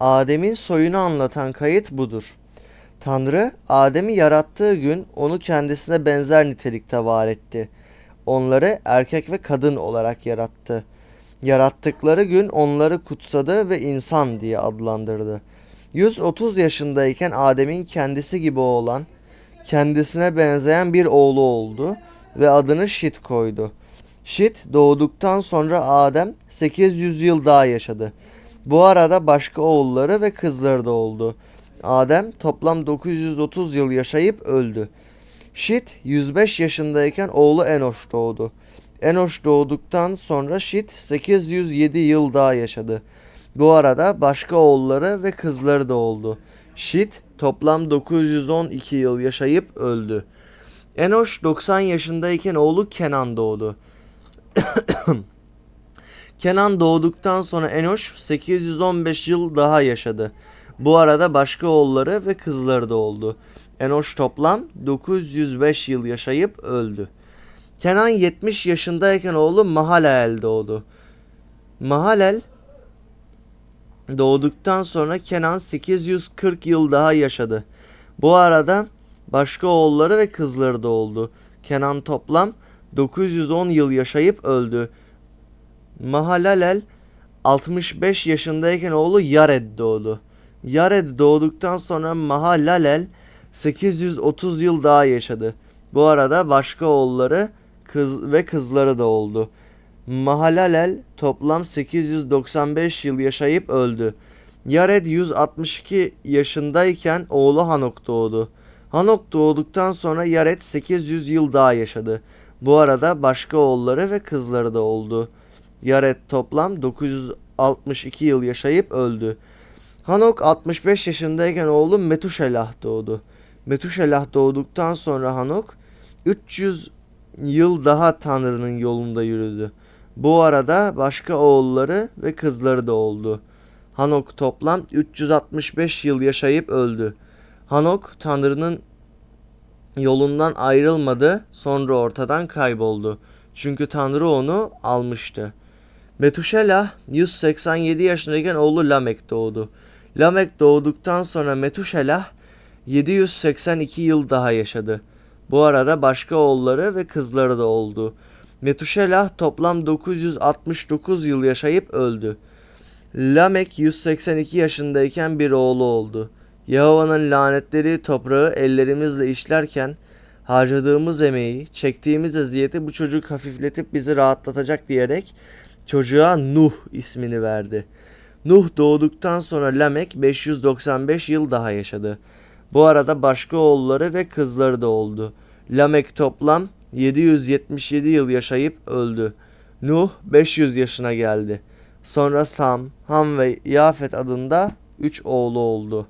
Adem'in soyunu anlatan kayıt budur. Tanrı, Adem'i yarattığı gün onu kendisine benzer nitelikte var etti. Onları erkek ve kadın olarak yarattı. Yarattıkları gün onları kutsadı ve insan diye adlandırdı. 130 yaşındayken Adem'in kendisi gibi olan, kendisine benzeyen bir oğlu oldu ve adını Şit koydu. Şit doğduktan sonra Adem 800 yıl daha yaşadı. Bu arada başka oğulları ve kızları da oldu. Adem toplam 930 yıl yaşayıp öldü. Şit 105 yaşındayken oğlu Enoş doğdu. Enoş doğduktan sonra Şit 807 yıl daha yaşadı. Bu arada başka oğulları ve kızları da oldu. Şit toplam 912 yıl yaşayıp öldü. Enoş 90 yaşındayken oğlu Kenan doğdu. Kenan doğduktan sonra Enoş 815 yıl daha yaşadı. Bu arada başka oğulları ve kızları da oldu. Enoş toplam 905 yıl yaşayıp öldü. Kenan 70 yaşındayken oğlu Mahalel doğdu. Mahalel doğduktan sonra Kenan 840 yıl daha yaşadı. Bu arada başka oğulları ve kızları da oldu. Kenan toplam 910 yıl yaşayıp öldü. Mahalalel 65 yaşındayken oğlu Yared doğdu. Yared doğduktan sonra Mahalalel 830 yıl daha yaşadı. Bu arada başka oğulları kız ve kızları da oldu. Mahalalel toplam 895 yıl yaşayıp öldü. Yared 162 yaşındayken oğlu Hanok doğdu. Hanok doğduktan sonra Yared 800 yıl daha yaşadı. Bu arada başka oğulları ve kızları da oldu. Yared toplam 962 yıl yaşayıp öldü. Hanok 65 yaşındayken oğlu Metuşelah doğdu. Metuşelah doğduktan sonra Hanok 300 yıl daha Tanrı'nın yolunda yürüdü. Bu arada başka oğulları ve kızları da oldu. Hanok toplam 365 yıl yaşayıp öldü. Hanok Tanrı'nın yolundan ayrılmadı, sonra ortadan kayboldu. Çünkü Tanrı onu almıştı. Metuşelah 187 yaşındayken oğlu Lamek doğdu. Lamek doğduktan sonra Metuşelah 782 yıl daha yaşadı. Bu arada başka oğulları ve kızları da oldu. Metuşelah toplam 969 yıl yaşayıp öldü. Lamek 182 yaşındayken bir oğlu oldu. Yahova'nın lanetleri toprağı ellerimizle işlerken harcadığımız emeği, çektiğimiz eziyeti bu çocuk hafifletip bizi rahatlatacak diyerek çocuğa Nuh ismini verdi. Nuh doğduktan sonra Lamek 595 yıl daha yaşadı. Bu arada başka oğulları ve kızları da oldu. Lamek toplam 777 yıl yaşayıp öldü. Nuh 500 yaşına geldi. Sonra Sam, Ham ve Yafet adında 3 oğlu oldu.